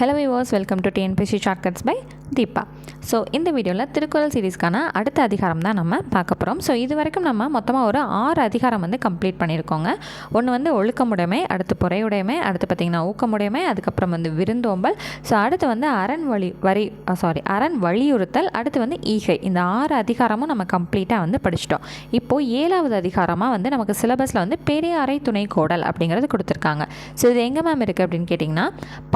Hello viewers, welcome to TNPC Shortcuts by Deepa. So இந்த வீடியோவில் திருக்குறள் சீரீஸ்க்கான அடுத்த அதிகாரம் தான் நம்ம பார்க்க போகிறோம் ஸோ இது வரைக்கும் நம்ம மொத்தமாக ஒரு ஆறு அதிகாரம் வந்து கம்ப்ளீட் பண்ணியிருக்கோங்க. ஒன்று வந்து ஒழுக்கமுடைமை அடுத்து பொறையுடைமை அடுத்து பார்த்திங்கன்னா ஊக்கமுடைமை அதுக்கப்புறம் வந்து விருந்தோம்பல். ஸோ அடுத்து வந்து அரண் வழி வரி சாரி அரண் வலியுறுத்தல் அடுத்து வந்து ஈகை. இந்த ஆறு அதிகாரமும் நம்ம கம்ப்ளீட்டாக வந்து படிச்சிட்டோம். இப்போது ஏழாவது அதிகாரமாக வந்து நமக்கு சிலபஸில் வந்து பெரியாரை துணை கோடல் அப்படிங்கிறது கொடுத்துருக்காங்க. ஸோ இது எங்கே மேம் இருக்குது அப்படின்னு கேட்டிங்கன்னா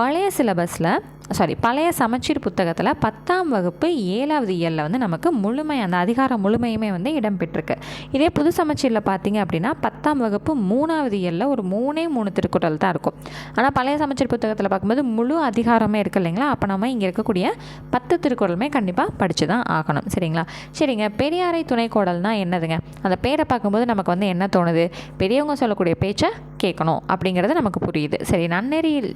பழைய சிலபஸில் சாரி பழைய சமச்சீர் புத்தகத்தில் பத்தாம் வகுப்பு ஏழாவது இயலில் வந்து நமக்கு முழுமை அந்த அதிகாரம் முழுமையுமே வந்து இடம்பெற்றிருக்கு. இதே புது சமச்சீரில் பார்த்தீங்க அப்படின்னா பத்தாம் வகுப்பு மூணாவது இயலில் ஒரு மூணே மூணு திருக்குறள் தான் இருக்கும். ஆனால் பழைய சமச்சீர் புத்தகத்தில் பார்க்கும்போது முழு அதிகாரமே இருக்குது இல்லைங்களா? அப்போ நம்ம இங்கே இருக்கக்கூடிய பத்து திருக்குறளுமே கண்டிப்பாக படித்து தான் ஆகணும். சரிங்களா? சரிங்க பெரியாரை துணைக்கோடல்னால் என்னதுங்க? அந்த பேரை பார்க்கும்போது நமக்கு வந்து என்ன தோணுது? பெரியவங்க சொல்லக்கூடிய பேச்சை கேட்கணும் அப்படிங்கிறது நமக்கு புரியுது. சரி நன்னெறியில்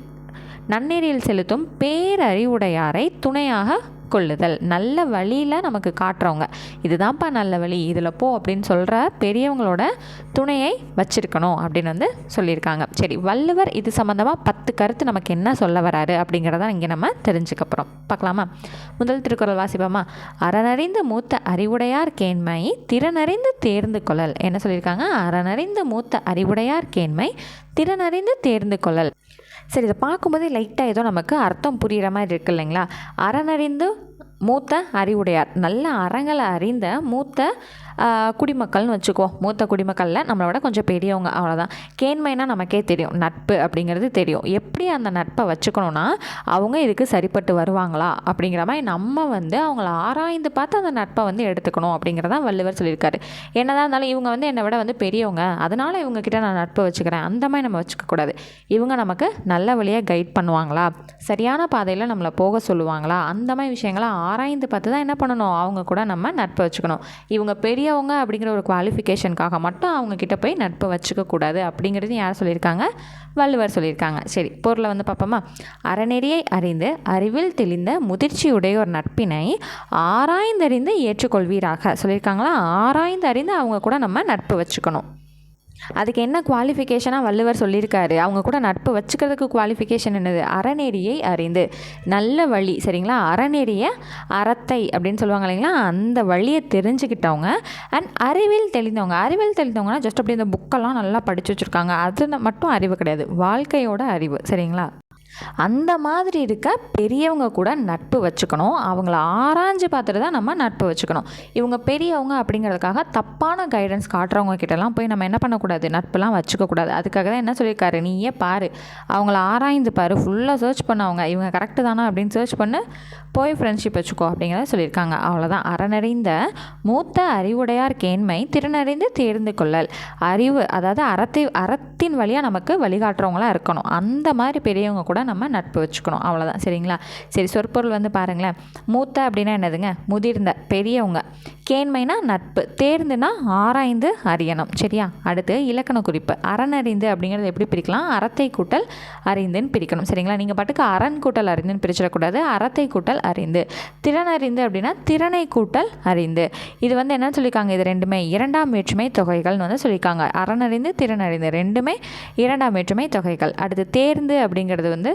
நன்னெறியில் செலுத்தும் பேரறிவுடையாரை துணையாக கொள்ளுதல். நல்ல வழியில் நமக்கு காட்டுறவங்க. இதுதான்ப்பா நல்ல வழி இதில் போ அப்படின்னு சொல்கிற பெரியவங்களோட துணையை வச்சிருக்கணும் அப்படின்னு வந்து சொல்லியிருக்காங்க. சரி வள்ளுவர் இது சம்மந்தமாக பத்து கருத்து நமக்கு என்ன சொல்ல வராரு அப்படிங்கிறத இங்கே நம்ம தெரிஞ்சுக்க போகிறோம் பார்க்கலாமா? முதல் திருக்குறள் வாசிப்போமா? அறனறிந்த மூத்த அறிவுடையார் கேண்மை திறனறிந்து தேர்ந்து கொள்ளல் என்ன சொல்லியிருக்காங்க? அறனறிந்த மூத்த அறிவுடையார் கேண்மை திறனறிந்து தேர்ந்து கொள்ளல் சரி இதை பார்க்கும்போதே லைட்டாக ஏதோ நமக்கு அர்த்தம் புரிகிற மாதிரி இருக்கு இல்லைங்களா? அறநறிந்து மூத்த அறிவுடையார். நல்ல அறங்களை அறிந்த மூத்த குடிமக்கள்னு வச்சுக்கோ. மூத்த குடிமக்களில் நம்மளோட கொஞ்சம் பெரியவங்க. அவ்வளோதான் கேண்மைனா நமக்கே தெரியும். நட்பு அப்படிங்கிறது தெரியும். எப்படி அந்த நட்பை வச்சுக்கணும்னா அவங்க இதுக்கு சரிப்பட்டு வருவாங்களா? அப்படிங்கிற மாதிரி நம்ம வந்து அவங்கள ஆராய்ந்து பார்த்து அந்த நட்பை வந்து எடுத்துக்கணும் அப்படிங்கிறதான் வள்ளுவர் சொல்லியிருக்காரு. என்னதான் இருந்தாலும் இவங்க வந்து என்னை விட வந்து பெரியவங்க. அதனால் இவங்கக்கிட்ட நான் நட்பு வச்சுக்கிறேன். அந்த மாதிரி நம்ம வச்சுக்கக்கூடாது இவங்க நமக்கு நல்ல வழியாக கைட் பண்ணுவாங்களா? சரியான பாதையில் நம்மளை போக சொல்லுவாங்களா? அந்த மாதிரி விஷயங்களை ஆ ஆராய்ந்து பார்த்து தான் என்ன பண்ணணும்? அவங்க கூட நம்ம நட்பை வச்சுக்கணும். இவங்க பெரியவங்க அப்படிங்கிற ஒரு குவாலிஃபிகேஷனுக்காக மட்டும் அவங்கக்கிட்ட போய் நட்பை வச்சுக்கக்கூடாது அப்படிங்கிறது யார் சொல்லியிருக்காங்க? வள்ளுவர் சொல்லியிருக்காங்க. சரி பொருளை வந்து பார்ப்போமா? அறநெறியை அறிந்து அறிவில் தெளிந்த முதிர்ச்சியுடையோர் நட்பினை ஆராய்ந்தறிந்து ஏற்றுக்கொள்வீராக. சொல்லியிருக்காங்களா? ஆராய்ந்து அறிந்து அவங்க கூட நம்ம நட்பு வச்சுக்கணும். அதுக்கு என்ன குவாலிஃபிகேஷனாக வள்ளுவர் சொல்லியிருக்காரு? அவங்க கூட நட்பு வச்சுக்கிறதுக்கு குவாலிஃபிகேஷன் என்னது? அறநெறியை அறிந்து. நல்ல வழி சரிங்களா? அறநெறிய அறத்தை அப்படின்னு சொல்லுவாங்க இல்லைங்களா? அந்த வழியை தெரிஞ்சுக்கிட்டவங்க அண்ட் அறிவில் தெளிந்தவங்க. அறிவில் தெளிந்தவங்கன்னா ஜஸ்ட் அப்படி இந்த புக்கெல்லாம் நல்லா படித்து வச்சுருக்காங்க. அது மட்டும் அறிவு கிடையாது. வாழ்க்கையோட அறிவு சரிங்களா? அந்த மாதிரி இருக்க பெரியவங்க கூட நட்பு வச்சுக்கணும். அவங்கள ஆராய்ஞ்சு பார்த்துட்டு தான் நம்ம நட்பு வச்சுக்கணும். இவங்க பெரியவங்க அப்படிங்கிறதுக்காக தப்பான கைடன்ஸ் காட்டுறவங்க கிட்டலாம் போய் நம்ம என்ன பண்ணக்கூடாது? நட்புலாம் வச்சுக்கக்கூடாது. அதுக்காக தான் என்ன சொல்லியிருக்காரு? நீயே பாரு. அவங்கள ஆராய்ந்து பாரு. ஃபுல்லாக சர்ச் பண்ணவங்க இவங்க கரெக்டு தானா? அப்படின்னு சர்ச் பண்ணு. போய் ஃப்ரெண்ட்ஷிப் வச்சுக்கோ அப்படிங்கிறத சொல்லியிருக்காங்க. அவ்வளோதான் அறநறிந்த மூத்த அறிவுடையார் கேண்மை திறனறிந்து தேர்ந்து கொள்ளல். அறிவு அதாவது அறத்தை அறத்தின் வழியாக நமக்கு வழிகாட்டுறவங்களாக இருக்கணும். அந்த மாதிரி பெரியவங்க கூட நம்ம நட்பு வச்சுக்கணும். அவ்வளோதான் சரிங்களா? சரி சொற்பொருள் வந்து பாருங்களேன். மூத்த அப்படின்னா என்னதுங்க? முதிர்ந்த பெரியவங்க. கேண்மைனா நட்பு. தேர்ந்துனா ஆராய்ந்து அறியணும். சரியா? அடுத்து இலக்கண குறிப்பு. அறநறிந்து அப்படிங்கிறது எப்படி பிரிக்கலாம்? அறத்தை கூட்டல் அறிந்துன்னு பிரிக்கணும். சரிங்களா? நீங்கள் பாட்டுக்கு அரண் கூட்டல் அறிந்துன்னு பிரிச்சிடக்கூடாது. அறத்தை கூட்டல் அறிந்து. திறனறிந்து அப்படின்னா திறனை கூட்டல் அறிந்து. இது வந்து என்ன சொல்லியிருக்காங்க? இது ரெண்டுமே இரண்டாம் வேற்றுமை தொகைகள்னு வந்து சொல்லியிருக்காங்க. அறனறிந்து திறனறிந்து ரெண்டுமே இரண்டாம் வேற்றுமை தொகைகள். அடுத்து தேர்ந்து அப்படிங்கிறது வந்து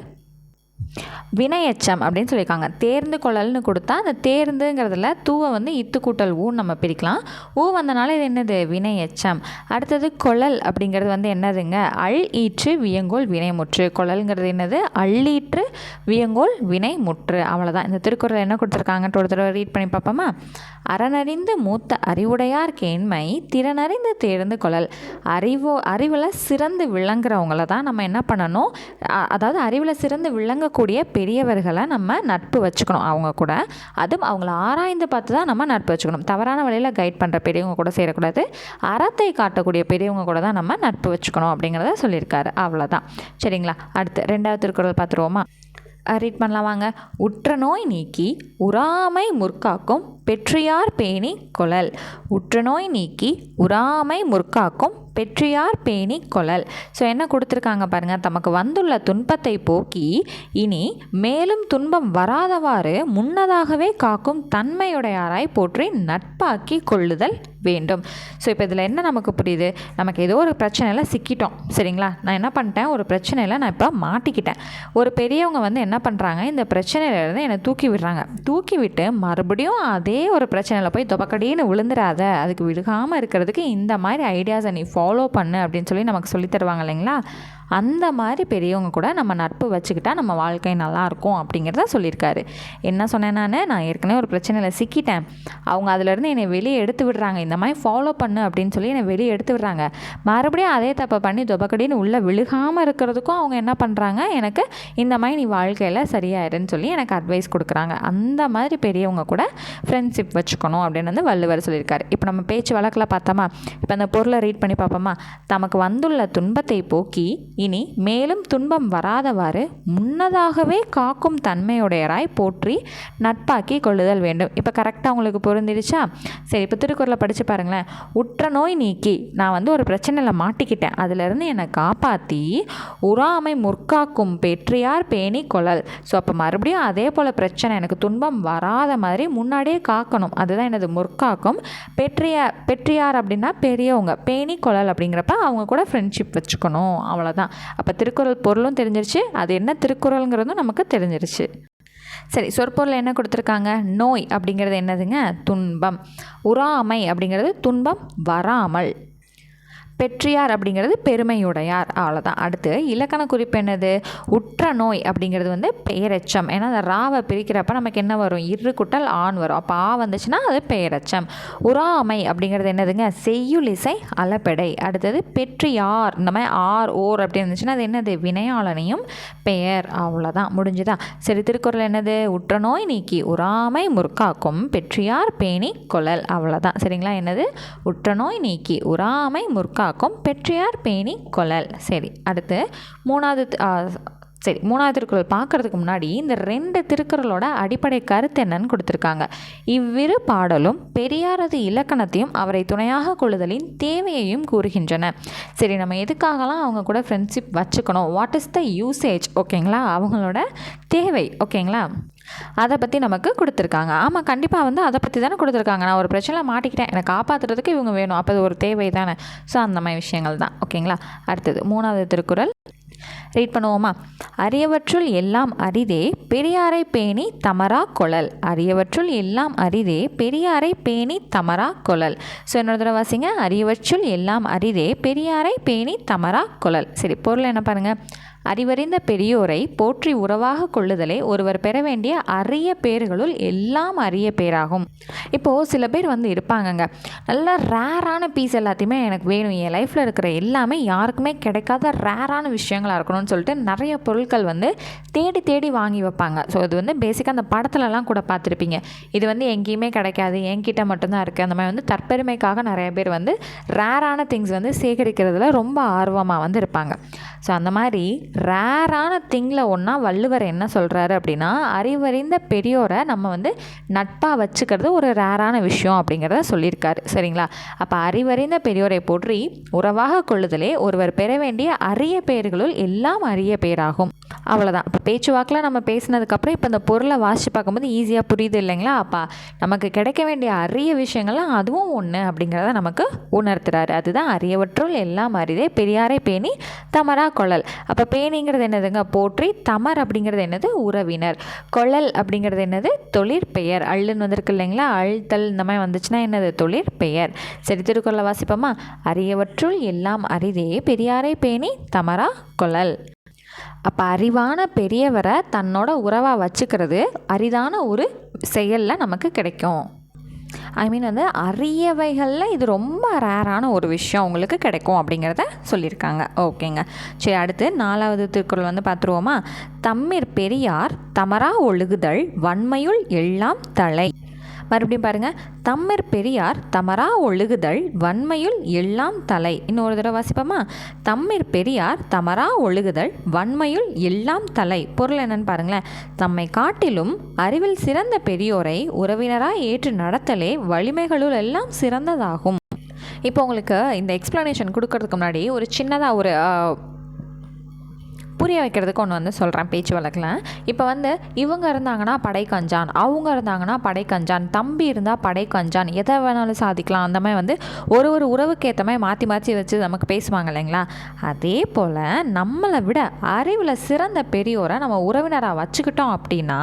வினையச்சம் அப்படின்னு சொல்லியிருக்காங்க. தேர்ந்து கொள்ளல்னு கொடுத்தா அந்த தேர்ந்துங்கிறதுல தூவை வந்து இத்து கூட்டல் ஊன்னு நம்ம பிரிக்கலாம். ஊ வந்தனால இது என்னது? வினையச்சம். அடுத்தது கொழல் அப்படிங்கிறது வந்து என்னதுங்க? அள் ஈற்று வியங்கோல் வினைமுற்று. கொழல்ங்கிறது என்னது? அள்ளீற்று வியங்கோல் வினை முற்று அவ்வளோதான் இந்த திருக்குறள் என்ன கொடுத்துருக்காங்கன்ட்டு ஒரு தடவை ரீட் பண்ணி பார்ப்போமா? அறனறிந்து மூத்த அறிவுடையார் கேண்மை திறனறிந்து தேர்ந்து கொள்ளல் அறிவோ அறிவில் சிறந்து விளங்குறவங்கள தான் நம்ம என்ன பண்ணணும்? அதாவது அறிவில் சிறந்து இருக்கக்கூடிய பெரியவர்களை நம்ம நட்பு வச்சுக்கணும் அவங்க கூட. அதுவும் அவங்கள ஆராய்ந்து பார்த்து தான் நம்ம நட்பு வச்சுக்கணும். தவறான வழியில் கைட் பண்ணுற பெரியவங்க கூட சேரக்கூடாது. அறத்தை காட்டக்கூடிய பெரியவங்க கூட தான் நம்ம நட்பு வச்சுக்கணும் அப்படிங்கிறத சொல்லியிருக்காரு. அவ்வளோதான் சரிங்களா? அடுத்து ரெண்டாவது திருக்குறள் பார்த்துருவோமா? ரீட் பண்ணலாம் வாங்க. உற்ற நோய் நீக்கி உறாமை முற்காக்கும் பெற்றியார் பேணி கொழல். உற்றுநோய் நீக்கி உறாமை முற்காக்கும் பெற்றியார் பேணி கொழல். ஸோ என்ன கொடுத்துருக்காங்க பாருங்கள் தமக்கு வந்துள்ள துன்பத்தை போக்கி இனி மேலும் துன்பம் வராதவாறு முன்னதாகவே காக்கும் தன்மையுடையாராய் போற்றி நட்பாக்கி கொள்ளுதல் வேண்டும். ஸோ இப்போ இதில் என்ன நமக்கு புரியுது? நமக்கு ஏதோ ஒரு பிரச்சனையில் சிக்கிட்டோம். சரிங்களா? நான் என்ன பண்ணிட்டேன்? ஒரு பிரச்சனையில் நான் இப்போ மாட்டிக்கிட்டேன். ஒரு பெரியவங்க வந்து என்ன பண்ணுறாங்க இந்த பிரச்சனையிலேருந்து என்னை தூக்கி விடுறாங்க. தூக்கி விட்டு மறுபடியும் அதே ஒரு பிரச்சனையில் போய் தொபக்கடின்னு விழுந்துடாத அதுக்கு விழுகாமல் இருக்கிறதுக்கு இந்த மாதிரி ஐடியாஸை நீ ஃபாலோ பண்ணு அப்படின்னு சொல்லி நமக்கு சொல்லித் தருவாங்க இல்லைங்களா? அந்த மாதிரி பெரியவங்க கூட நம்ம நட்பு வச்சுக்கிட்டா நம்ம வாழ்க்கை நல்லாயிருக்கும் அப்படிங்கிறத சொல்லியிருக்காரு. என்ன சொன்னேன் நான்? நான் ஏற்கனவே ஒரு பிரச்சனையில் சிக்கிட்டேன். அவங்க அதிலேருந்து என்னை வெளியே எடுத்து விடுறாங்க. இந்த மாதிரி ஃபாலோ பண்ணு அப்படின்னு சொல்லி என்னை வெளியே எடுத்து விடுறாங்க. மறுபடியும் அதே தப்பை பண்ணி துபக்கடின்னு உள்ளே விழுகாமல் இருக்கிறதுக்கும் அவங்க என்ன பண்ணுறாங்க எனக்கு இந்த மாதிரி நீ வாழ்க்கையில் சரியாயிருன்னு சொல்லி எனக்கு அட்வைஸ் கொடுக்குறாங்க. அந்த மாதிரி பெரியவங்க கூட ஃப்ரெண்ட்ஷிப் வச்சுக்கணும் அப்படின்னு வந்து வள்ளுவர் சொல்லியிருக்காரு. இப்போ நம்ம பேச்சு வழக்கில் பார்த்தோமா? இப்போ அந்த பொருளை ரீட் பண்ணி பார்ப்போமா? தமக்கு வந்துள்ள துன்பத்தை போக்கி இனி மேலும் துன்பம் வராதவாறு முன்னதாகவே காக்கும் தன்மையுடையராய் போற்றி நட்பாக்கி கொள்ளுதல் வேண்டும். இப்போ கரெக்டாக உங்களுக்கு பொருந்திடுச்சா சரி இப்போ திருக்குறளை படித்து பாருங்களேன். உற்ற நோய் நீக்கி நான் வந்து ஒரு பிரச்சனையில் மாட்டிக்கிட்டேன். அதிலிருந்து என்னை காப்பாற்றி உறாமை முற்காக்கும் பெற்றியார் பேணி கொழல் ஸோ அப்போ மறுபடியும் அதே போல் பிரச்சனை எனக்கு துன்பம் வராத மாதிரி முன்னாடியே காக்கணும். அதுதான் எனது முற்காக்கும் பெற்றியார் பெற்றியார் அப்படின்னா பெரியவங்க. பேணி கொழல் அப்படிங்கிறப்ப அவங்க கூட ஃப்ரெண்ட்ஷிப் வச்சுக்கணும். அவ்வளோதான் அப்போ திருக்குறள் பொருளும் தெரிஞ்சிருச்சு. அது என்ன திருக்குறளுங்கிறதும் நமக்கு தெரிஞ்சிருச்சு. சரி சொற்பொருள் என்ன கொடுத்துருக்காங்க? நோய் அப்படிங்கிறது என்னதுங்க? துன்பம். உறாமை அப்படிங்கிறது துன்பம் வராமல். பெற்றியார் அப்படிங்கிறது பெருமையுடையார் அவ்வளோதான் அடுத்து இலக்கண குறிப்பு என்னது? உற்ற நோய் அப்படிங்கிறது வந்து பெயரெச்சம் ஏன்னா அந்த ராவை பிரிக்கிறப்ப நமக்கு என்ன வரும்? இரு குட்டல் ஆண் வரும். அப்போ ஆ வந்துச்சுன்னா அது பெயரெச்சம் உராமை அப்படிங்கிறது என்னதுங்க? செய்யுளிசை அலப்படை அடுத்தது பெற்றியார். இந்த மாதிரி ஆர் ஓர் அப்படின்னு இருந்துச்சுன்னா அது என்னது? வினையாளனையும் பெயர். அவ்வளோதான் முடிஞ்சுதா? சரி திருக்குறள் என்னது? உற்ற நோய் நீக்கி உராமை முற்காக்கும் பெற்றியார் பேணி கொழல். அவ்வளோதான் சரிங்களா? என்னது? உற்ற நோய் நீக்கி உராமை முற்காக்கும் பெற்றியார் பேணி கொழல் சரி அடுத்து மூணாவது சரி மூணாவது திருக்குறள் பார்க்கறதுக்கு முன்னாடி இந்த ரெண்டு திருக்குறளோட அடிப்படை கருத்து என்னன்னு கொடுத்துருக்காங்க. இவ்விரு பாடலும் பெரியாரது இலக்கணத்தையும் அவரை துணையாக கொள்ளுதலின் தேவையையும் கூறுகின்றன. சரி நம்ம எதுக்காகலாம் அவங்க கூட ஃப்ரெண்ட்ஷிப் வச்சுக்கணும்? வாட் இஸ் த யூசேஜ் ஓகேங்களா அவங்களோட தேவை ஓகேங்களா அதை பற்றி நமக்கு கொடுத்துருக்காங்க. ஆமாம் கண்டிப்பாக வந்து அதை பற்றி தானே கொடுத்துருக்காங்க. நான் ஒரு பிரச்சனை மாட்டிக்கிட்டேன். என்னை காப்பாற்றுறதுக்கு இவங்க வேணும். அப்போ அது ஒரு தேவை தானே. ஸோ அந்த மாதிரி விஷயங்கள் தான். ஓகேங்களா அடுத்தது மூணாவது திருக்குறள். ரீட் பண்ணுவோமா? அரியவற்றுள் எல்லாம் அரிதே பெரியாரை பேணி தமரா கொழல். அரியவற்றுள் எல்லாம் அரிதே பெரியாரை பேணி தமரா கொழல். ஸோ இன்னொரு தடவை வாசிங்க. அரியவற்றுள் எல்லாம் அரிதே பெரியாரை பேணி தமரா கொழல். சரி பொருள் என்ன பாருங்கள் அறிவறிந்த பெரியோரை போற்றி உறவாக கொள்ளுதலே ஒருவர் பெற வேண்டிய அரிய பேர்களுள் எல்லாம் அரிய பேராகும் இப்போது சில பேர் வந்து இருப்பாங்கங்க. நல்ல ரேரான பீஸ் எல்லாத்தையுமே எனக்கு வேணும். என் லைஃப்பில் இருக்கிற எல்லாமே யாருக்குமே கிடைக்காத ரேரான விஷயங்களாக இருக்கணும்னு சொல்லிட்டு நிறைய பொருட்கள் வந்து தேடி தேடி வாங்கி வைப்பாங்க. ஸோ இது வந்து பேசிக்காக அந்த படத்துலலாம் கூட பார்த்துருப்பீங்க. இது வந்து எங்கேயுமே கிடைக்காது. என்கிட்ட மட்டும்தான் இருக்குது அந்த மாதிரி வந்து தற்பெருமைக்காக நிறைய பேர் வந்து ரேரான திங்ஸ் வந்து சேகரிக்கிறதுல ரொம்ப ஆர்வமாக வந்து இருப்பாங்க. ஸோ அந்த மாதிரி ரேரான திங்கில் ஒன்றா வள்ளுவர் என்ன சொல்கிறாரு அப்படின்னா அறிவறிந்த பெரியோரை நம்ம வந்து நட்பாக வச்சுக்கிறது ஒரு ரேரான விஷயம் அப்படிங்கிறத சொல்லியிருக்காரு. சரிங்களா? அப்போ அறிவறிந்த பெரியோரை போற்றி உறவாக கொள்ளுதலே ஒருவர் பெற வேண்டிய அரிய பெயர்களுள் எல்லாம் அரிய பெயராகும். அவ்வளோதான் இப்போ பேச்சுவாக்கில் நம்ம பேசினதுக்கப்புறம் இப்போ இந்த பொருளை வாசித்து பார்க்கும்போது ஈஸியாக புரியுது இல்லைங்களா? அப்பா நமக்கு கிடைக்க வேண்டிய அரிய விஷயங்கள்லாம் அதுவும் ஒன்று அப்படிங்கிறத நமக்கு உணர்த்துறாரு. அதுதான் அரியவற்றுள் எல்லாம் அரிதே பெரியாரை பேணி தமரா கொழல் அப்போ பேணிங்கிறது என்னதுங்க? போற்றி தமர் அப்படிங்கிறது என்னது? உறவினர். கொழல் அப்படிங்கிறது என்னது? தொழிற்பெயர் அள்ளுன்னு வந்திருக்கு இல்லைங்களா? அழுத்தல் இந்த மாதிரி வந்துச்சுன்னா என்னது? தொழிற்பெயர் சரி திருக்குறளை வாசிப்போமா? அரியவற்றுள் எல்லாம் அரிதே பெரியாரை பேணி தமரா கொழல். அப்போ அறிவான பெரியவரை தன்னோட உறவாக வச்சுக்கிறது அரிதான ஒரு செயலில் நமக்கு கிடைக்கும். ஐ மீன் வந்து அரியவைகளில் இது ரொம்ப ரேரான ஒரு விஷயம் உங்களுக்கு கிடைக்கும் அப்படிங்கிறத சொல்லியிருக்காங்க. ஓகேங்க. சரி அடுத்து நாலாவது திருக்குறள் வந்து பார்த்துருவோமா? தம்மிற் பெரியார் தமரா ஒழுகுதல் வன்மையுள் எல்லாம் தலை. மறுபடியும் பாருங்கள் தம்மர் பெரியார் தமரா ஒழுகுதல் வன்மையுள் எல்லாம் தலை. இன்னொரு தடவை வாசிப்போமா? தம்மிர் பெரியார் தமரா ஒழுகுதல் வன்மையுள் எல்லாம் தலை. பொருள் என்னன்னு பாருங்களேன். தம்மை காட்டிலும் அறிவில் சிறந்த பெரியோரை உறவினராக ஏற்று நடத்தலே வலிமைகளுள் எல்லாம் சிறந்ததாகும். இப்போ உங்களுக்கு இந்த எக்ஸ்ப்ளனேஷன் கொடுக்கறதுக்கு முன்னாடி ஒரு சின்னதாக ஒரு புரிய வைக்கிறதுக்கு ஒன்று வந்து சொல்கிறேன் பேச்சு வழக்கில். இப்போ வந்து இவங்க இருந்தாங்கன்னா படை கஞ்சான் அவங்க இருந்தாங்கன்னா படை கஞ்சான் தம்பி இருந்தால் படை கஞ்சான் எதை வேணாலும் சாதிக்கலாம். அந்த மாதிரி வந்து ஒரு ஒரு உறவுக்கு ஏற்ற மாதிரி மாற்றி மாற்றி வச்சு நமக்கு பேசுவாங்க இல்லைங்களா? அதே போல் நம்மளை விட அறிவில் சிறந்த பெரியோரை நம்ம உறவினராக வச்சுக்கிட்டோம் அப்படின்னா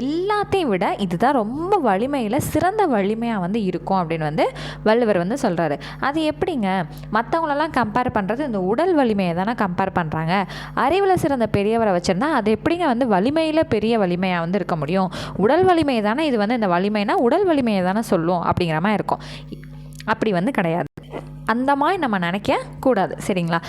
எல்லாத்தையும் விட இதுதான் ரொம்ப வலிமையில் சிறந்த வலிமையாக வந்து இருக்கும் அப்படின்னு வந்து வள்ளுவர் வந்து சொல்கிறாரு அது எப்படிங்க? மற்றவங்களெல்லாம் கம்பேர் பண்ணுறது இந்த உடல் வலிமையை தானே கம்பேர் பண்ணுறாங்க அறிவு அறிவில் சிறந்த பெரியவரை வச்சுருந்தா அது எப்படிங்க வந்து வலிமையில் பெரிய வலிமையாக வந்து இருக்க முடியும்? உடல் வலிமை தானே இது வந்து இந்த வலிமைனா உடல் வலிமையை தானே சொல்லும் அப்படிங்கிற மாதிரி இருக்கும். அப்படி வந்து கிடையாது. அந்த மாதிரி நம்ம நினைக்க கூடாது சரிங்களா?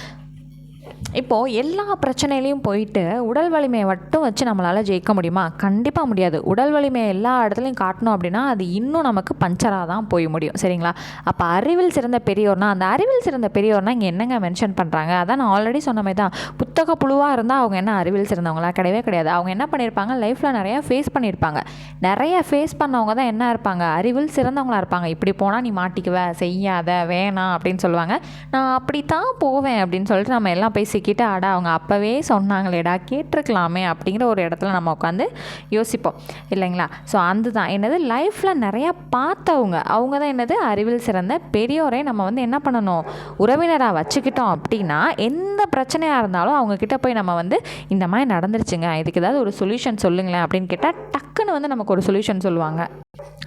இப்போது எல்லா பிரச்சனையிலையும் போயிட்டு உடல் வலிமையை மட்டும் வச்சு நம்மளால் ஜெயிக்க முடியுமா? கண்டிப்பாக முடியாது. உடல் வலிமையை எல்லா இடத்துலையும் காட்டணும் அப்படின்னா அது இன்னும் நமக்கு பஞ்சராக தான் போய் முடியும். சரிங்களா? அப்போ அறிவில் சிறந்த பெரியோர்னா அந்த அறிவில் சிறந்த பெரியோர்னா இங்கே என்னங்க மென்ஷன் பண்ணுறாங்க அதான் நான் ஆல்ரெடி சொன்ன மாதிரி தான். புத்தக புழுவாக இருந்தால் அவங்க என்ன அறிவில் சிறந்தவங்களா? கிடையவே கிடையாது. அவங்க என்ன பண்ணியிருப்பாங்க? லைஃப்பில் நிறையா ஃபேஸ் பண்ணியிருப்பாங்க. நிறைய ஃபேஸ் பண்ணவங்க தான் என்ன இருப்பாங்க? அறிவில் சிறந்தவங்களாக இருப்பாங்க. இப்படி போனால் நீ மாட்டிக்குவ செய்யாத வேணாம் அப்படின்னு சொல்லுவாங்க. நான் அப்படி தான் போவேன் அப்படின்னு சொல்லிட்டு நம்ம எல்லாம் போய் சிக்கிட்டு அடா அவங்க அப்போவே சொன்னாங்களேடா கேட்டிருக்கலாமே அப்படிங்கிற ஒரு இடத்துல நம்ம உட்காந்து யோசிப்போம். இல்லைங்களா? ஸோ அந்த தான் என்னது லைஃப்பில் நிறையா பார்த்தவங்க. அவங்க தான் என்னது? அறிவில் சிறந்த பெரியோரை நம்ம வந்து என்ன பண்ணணும்? உறவினராக வச்சுக்கிட்டோம் அப்படின்னா எந்த பிரச்சனையாக இருந்தாலும் அவங்கக்கிட்ட போய் நம்ம வந்து இந்த மாதிரி நடந்துருச்சுங்க. இதுக்கு ஏதாவது ஒரு சொல்யூஷன் சொல்லுங்களேன் அப்படின்னு கேட்டால் டக்குன்னு வந்து நமக்கு ஒரு சொல்யூஷன் சொல்லுவாங்க.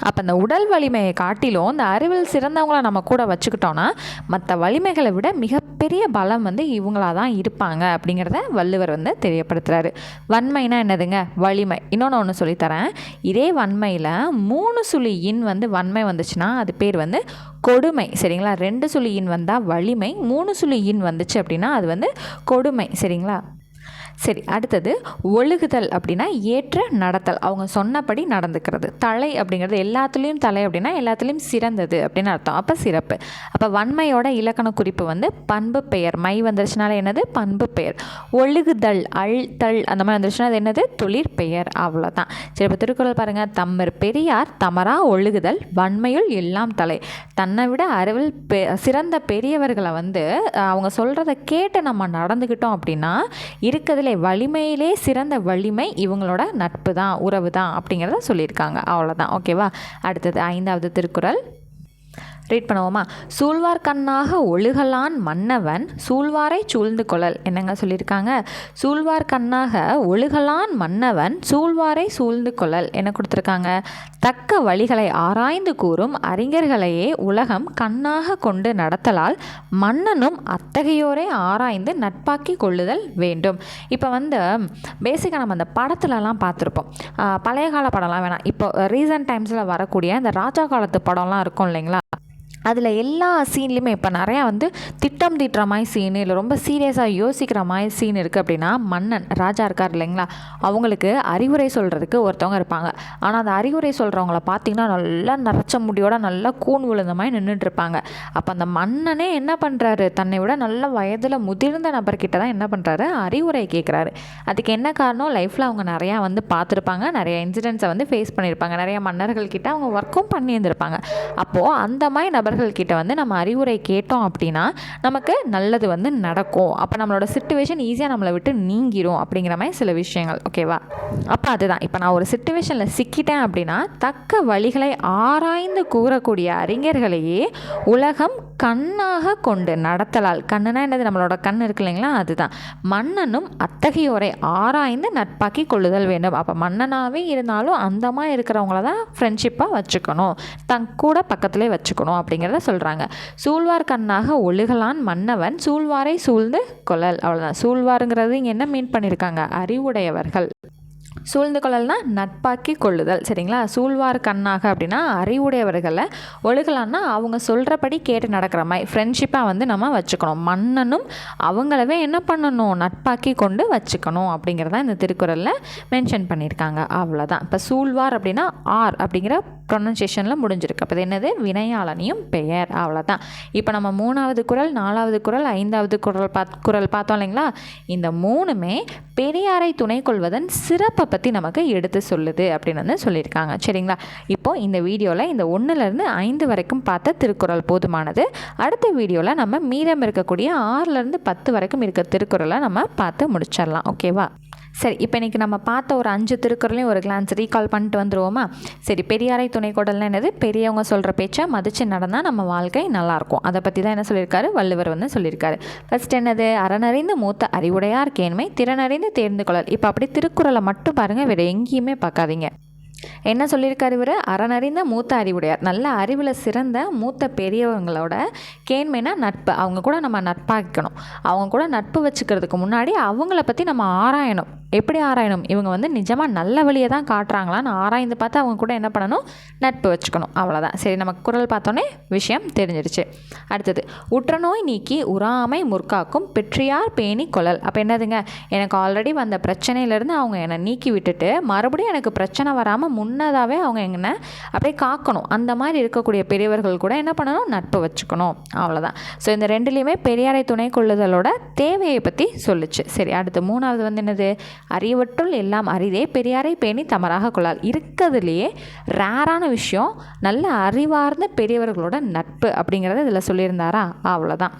அப்போ இந்த உடல் வலிமையை காட்டிலும் இந்த அறிவில் சிறந்தவங்களை நம்ம கூட வச்சுக்கிட்டோன்னா மற்ற வலிமைகளை விட மிகப்பெரிய பலம் வந்து இவங்களாக தான் இருப்பாங்க அப்படிங்கிறத வள்ளுவர் வந்து தெரியப்படுத்துகிறாரு வன்மைனா என்னதுங்க? வலிமை. இன்னொன்று ஒன்று சொல்லித்தரேன். இதே வன்மையில் மூணு சுழி இன் வந்து வன்மை வந்துச்சுன்னா அது பேர் வந்து கொடுமை. சரிங்களா? ரெண்டு சுழி இன் வந்தால் வலிமை மூணு சுழி இன் வந்துச்சு அப்படின்னா அது வந்து கொடுமை. சரிங்களா? சரி அடுத்தது ஒழுகுதல் அப்படின்னா ஏற்ற நடத்தல். அவங்க சொன்னபடி நடந்துக்கிறது. தலை அப்படிங்கிறது எல்லாத்துலேயும் தலை அப்படின்னா எல்லாத்துலேயும் சிறந்தது அப்படின்னு அர்த்தம். அப்போ சிறப்பு. அப்போ வன்மையோட இலக்கண குறிப்பு வந்து பண்பு பெயர். மை வந்துருச்சுனால என்னது? பண்பு பெயர். ஒழுகுதல் அழ்தல் அந்த மாதிரி வந்துருச்சுன்னா அது என்னது? தொழிற்பெயர் அவ்வளோதான் சரி இப்போ திருக்குறள் பாருங்கள் தம்மர் பெரியார் தமரா ஒழுகுதல் வன்மையுள் எல்லாம் தலை. தன்னை விட அறிவில் பெ சிறந்த பெரியவர்களை வந்து அவங்க சொல்கிறத கேட்டு நம்ம நடந்துக்கிட்டோம் அப்படின்னா இருக்கிறதுல வலிமையிலே வலிமையிலே சிறந்த வலிமை இவங்களோட நட்பு தான் உறவு தான் அப்படிங்கிறத சொல்லியிருக்காங்க. அவ்வளோதான் ஓகேவா அடுத்தது ஐந்தாவது திருக்குறள். ரீட் பண்ணுவோமா? சூழ்வார் கண்ணாக ஒழுகலான் மன்னவன் சூழ்வாரை சூழ்ந்து கொள்ளல். என்னங்க சொல்லியிருக்காங்க? சூழ்வார் கண்ணாக ஒழுகலான் மன்னவன் சூழ்வாரை சூழ்ந்து கொள்ளல். என்ன கொடுத்துருக்காங்க? தக்க வழிகளை ஆராய்ந்து கூறும் அறிஞர்களையே உலகம் கண்ணாக கொண்டு நடத்தலால் மன்னனும் அத்தகையோரை ஆராய்ந்து நட்பாக்கி கொள்ளுதல் வேண்டும். இப்போ வந்து பேசிக்காக நம்ம அந்த படத்துலலாம் பார்த்துருப்போம். பழைய கால படம்லாம் வேணாம். இப்போ ரீசன்ட் டைம்ஸில் வரக்கூடிய இந்த ராஜா காலத்து படம்லாம் இருக்கும் இல்லைங்களா? அதில் எல்லா சீன்லேயுமே இப்போ நிறையா வந்து திட்டம் தீட்டுற மாதிரி சீனு இல்லை ரொம்ப சீரியஸாக யோசிக்கிற மாதிரி சீன் இருக்குது அப்படின்னா மன்னன் ராஜா இருக்கார் இல்லைங்களா? அவங்களுக்கு அறிவுரை சொல்கிறதுக்கு ஒருத்தவங்க இருப்பாங்க. ஆனால் அந்த அறிவுரை சொல்கிறவங்கள பார்த்திங்கன்னா நல்லா நரைச்ச முடியோட நல்லா கூண் விழுந்த மாதிரி நின்றுட்டுருப்பாங்க அப்போ அந்த மன்னனே என்ன பண்ணுறாரு தன்னை விட நல்ல வயதில் முதிர்ந்த நபர்கிட்ட தான் என்ன பண்ணுறாரு அறிவுரை கேட்குறாரு அதுக்கு என்ன காரணம்? லைஃப்பில் அவங்க நிறையா வந்து பார்த்துருப்பாங்க நிறைய இன்சிடென்ட்ஸை வந்து ஃபேஸ் பண்ணியிருப்பாங்க நிறைய மன்னர்கள்கிட்ட அவங்க ஒர்க்கும் பண்ணியிருந்திருப்பாங்க. அப்போது அந்த மாதிரி நபர் நபர்கள்கிட்ட வந்து நம்ம அறிவுரை கேட்டோம் அப்படின்னா நமக்கு நல்லது வந்து நடக்கும். அப்போ நம்மளோட சுச்சுவேஷன் ஈஸியாக நம்மளை விட்டு நீங்கிரும் அப்படிங்கிற மாதிரி சில விஷயங்கள். ஓகேவா அப்போ அதுதான். இப்போ நான் ஒரு சுச்சுவேஷனில் சிக்கிட்டேன் அப்படின்னா தக்க வழிகளை ஆராய்ந்து கூறக்கூடிய அறிஞர்களையே உலகம் கண்ணாக கொண்டு நடத்தலால். கண்ணுனா என்னது? நம்மளோட கண் இருக்கு இல்லைங்களா? அதுதான். மன்னனும் அத்தகையோரை ஆராய்ந்து நட்பாக்கி கொள்ளுதல் வேண்டும். அப்போ மன்னனாகவே இருந்தாலும் அந்தமாக இருக்கிறவங்கள தான் ஃப்ரெண்ட்ஷிப்பாக வச்சுக்கணும். தன் கூட பக்கத்துலேயே வச்சுக்கணும் அப்படி அப்படிங்கிறத சொல்கிறாங்க சூழ்வார் கண்ணாக ஒழுகலான் மன்னவன் சூழ்வாரை சூழ்ந்து கொள்ளல். அவ்வளோதான் சூழ்வாருங்கிறது இங்கே என்ன மீன் பண்ணியிருக்காங்க அறிவுடையவர்கள். சூழ்ந்து கொள்ளல்னா நட்பாக்கி கொள்ளுதல். சரிங்களா? சூழ்வார் கண்ணாக அப்படின்னா அறிவுடையவர்களை ஒழுகலான்னா அவங்க சொல்கிறபடி கேட்டு நடக்கிற மாதிரி ஃப்ரெண்ட்ஷிப்பாக வந்து நம்ம வச்சுக்கணும். மன்னனும் அவங்களவே என்ன பண்ணணும்? நட்பாக்கி கொண்டு வச்சுக்கணும் அப்படிங்கிறத இந்த திருக்குறளில் மென்ஷன் பண்ணியிருக்காங்க. அவ்வளோதான் இப்போ சூழ்வார் அப்படின்னா ஆர் அப்படிங்கிற ப்ரொனன்சியேஷனில் முடிஞ்சிருக்கு. அப்போ என்னது? வினையாளனியும் பெயர். அவ்வளோதான் இப்போ நம்ம மூணாவது குரல் நாலாவது குரல் ஐந்தாவது குரல் பாத் குரல் பார்த்தோம் இல்லைங்களா? இந்த மூணுமே பெரியாரை துணை கொள்வதன் சிறப்பை பற்றி நமக்கு எடுத்து சொல்லுது அப்படின்னு வந்து சொல்லியிருக்காங்க. சரிங்களா? இப்போது இந்த வீடியோவில் இந்த ஒன்றுலேருந்து ஐந்து வரைக்கும் பார்த்த திருக்குறள் போதுமானது. அடுத்த வீடியோவில் நம்ம மீதம் இருக்கக்கூடிய ஆறுலேருந்து பத்து வரைக்கும் இருக்க திருக்குறளை நம்ம பார்த்து முடிச்சிடலாம். ஓகேவா? சரி இப்போ இன்றைக்கி நம்ம பார்த்த ஒரு அஞ்சு திருக்குறளையும் ஒரு கிளான்ஸ் ரீகால் பண்ணிட்டு வந்துடுவோமா சரி பெரியாரை துணை கொடல்னா என்னது? பெரியவங்க சொல்கிற பேச்சை மதித்து நடந்தால் நம்ம வாழ்க்கை நல்லாயிருக்கும். அதை பற்றி தான் என்ன சொல்லியிருக்காரு? வள்ளுவர் வந்து சொல்லியிருக்காரு. ஃபர்ஸ்ட் என்னது? அறனறிந்து மூத்த அறிவுடையார் கேண்மை திறனறிந்து தேர்ந்து கொள்ளல். இப்போ அப்படி திருக்குறளை மட்டும் பாருங்கள் வேறு எங்கேயுமே பார்க்காதீங்க. என்ன சொல்லியிருக்காரு இவர்? அறநறிந்த மூத்த அறிவுடையார். நல்ல அறிவில் சிறந்த மூத்த பெரியவங்களோட கேண்மைனா நட்பு. அவங்க கூட நம்ம நட்பாக்கணும் அவங்க கூட நட்பு வச்சுக்கிறதுக்கு முன்னாடி அவங்கள பற்றி நம்ம ஆராயணும். எப்படி ஆராயணும்? இவங்க வந்து நிஜமாக நல்ல வழியை தான் காட்டுறாங்களான்னு ஆராய்ந்து பார்த்து அவங்க கூட என்ன பண்ணணும்? நட்பு வச்சுக்கணும். அவ்வளோதான் சரி நம்ம குரல் பார்த்தோன்னே விஷயம் தெரிஞ்சிருச்சு. அடுத்தது உற்றநோய் நீக்கி உறாமை முற்காக்கும் பெற்றியார் பேணி கொழல். அப்போ என்னதுங்க? எனக்கு ஆல்ரெடி வந்த பிரச்சனையிலேருந்து அவங்க என்னை நீக்கி விட்டுட்டு மறுபடியும் எனக்கு பிரச்சனை வராமல் முன்னதாகவே அவங்க என்ன அப்படியே காக்கணும். அந்த மாதிரி இருக்கக்கூடிய பெரியவர்கள் கூட என்ன பண்ணணும்? நட்பு வச்சுக்கணும். அவ்வளோதான் ஸோ இந்த ரெண்டுலேயுமே பெரியாரை துணை கொள்ளுதலோட தேவையை பற்றி சொல்லுச்சு. சரி அடுத்து மூணாவது வந்து என்னது? அறிவற்றுள் எல்லாம் அரிதே பெரியாரை பேணி தமராக கொள்ளால். இருக்கிறதுலையே ரேரான விஷயம் நல்ல அறிவார்ந்த பெரியவர்களோட நட்பு அப்படிங்கிறத இதில் சொல்லியிருந்தாரா? அவ்வளோதான்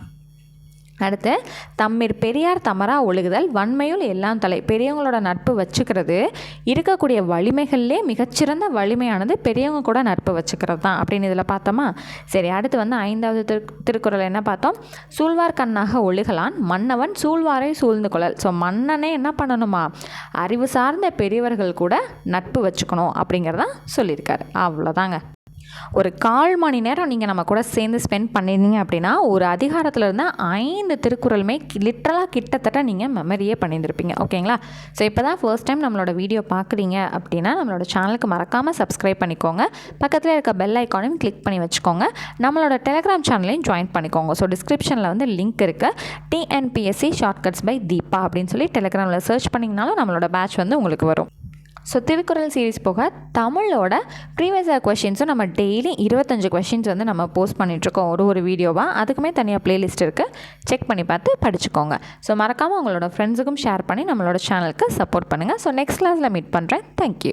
அடுத்து தம்மிற் பெரியார் தமரா ஒழுகுதல் வன்மையுள் எல்லாம் தலை. பெரியவங்களோட நட்பு வச்சுக்கிறது இருக்கக்கூடிய வலிமைகள்லே மிகச்சிறந்த வலிமையானது பெரியவங்க கூட நட்பு வச்சுக்கிறது தான் அப்படின்னு இதில் பார்த்தோமா? சரி அடுத்து வந்து ஐந்தாவது திரு திருக்குறள் என்ன பார்த்தோம்? சூழ்வார் கண்ணாக ஒழுகலான் மன்னவன் சூழ்வாரை சூழ்ந்து கொள்ளல். ஸோ மன்னனே என்ன பண்ணணுமா? அறிவு சார்ந்த பெரியவர்கள் கூட நட்பு வச்சுக்கணும் அப்படிங்கிறதான் சொல்லியிருக்காரு. அவ்வளோதாங்க ஒரு கால் மணி நேரம் நீங்கள் நம்ம கூட சேர்ந்து ஸ்பெண்ட் பண்ணியிருந்தீங்க அப்படின்னா ஒரு அதிகாரத்தில் இருந்தால் ஐந்து திருக்குறளுமே லிட்ரலாக கிட்டத்தட்ட நீங்கள் மெமரியே பண்ணியிருந்திருப்பீங்க. ஓகேங்களா? ஸோ இப்போ தான் ஃபர்ஸ்ட் டைம் நம்மளோட வீடியோ பார்க்குறீங்க அப்படின்னா நம்மளோட சேனலுக்கு மறக்காமல் சப்ஸ்கிரைப் பண்ணிக்கோங்க. பக்கத்தில் இருக்க பெல் ஐக்கானையும் கிளிக் பண்ணி வச்சுக்கோங்க. நம்மளோட டெலிகிராம் சேனலையும் ஜாயின் பண்ணிக்கோங்க. ஸோ டிஸ்கிரிப்ஷனில் வந்து லிங்க் இருக்குது டிஎன்பிஎஸ்சி ஷார்ட்கட்ஸ் பை தீபா அப்படின்னு சொல்லி டெலிகிராமில் சர்ச் பண்ணிங்கனாலும் நம்மளோட பேட்ச் வந்து உங்களுக்கு வரும். ஸோ திருக்குறள் சீரிஸ் போக தமிழோட ப்ரீவியஸ் கொஷின்ஸும் நம்ம டெய்லி இருபத்தஞ்சு கொஷின்ஸ் வந்து நம்ம போஸ்ட் பண்ணிகிட்ருக்கோம் ஒரு ஒரு வீடியோவாக அதுக்குமே தனியாக ப்ளேலிஸ்ட் இருக்குது செக் பண்ணி பார்த்து படிச்சுக்கோங்க. ஸோ மறக்காமல் உங்களோட ஃப்ரெண்ட்ஸுக்கும் ஷேர் பண்ணி நம்மளோட சேனலுக்கு சப்போர்ட் பண்ணுங்கள் ஸோ நெக்ஸ்ட் கிளாஸில் மீட் பண்ணுறேன் தேங்க்யூ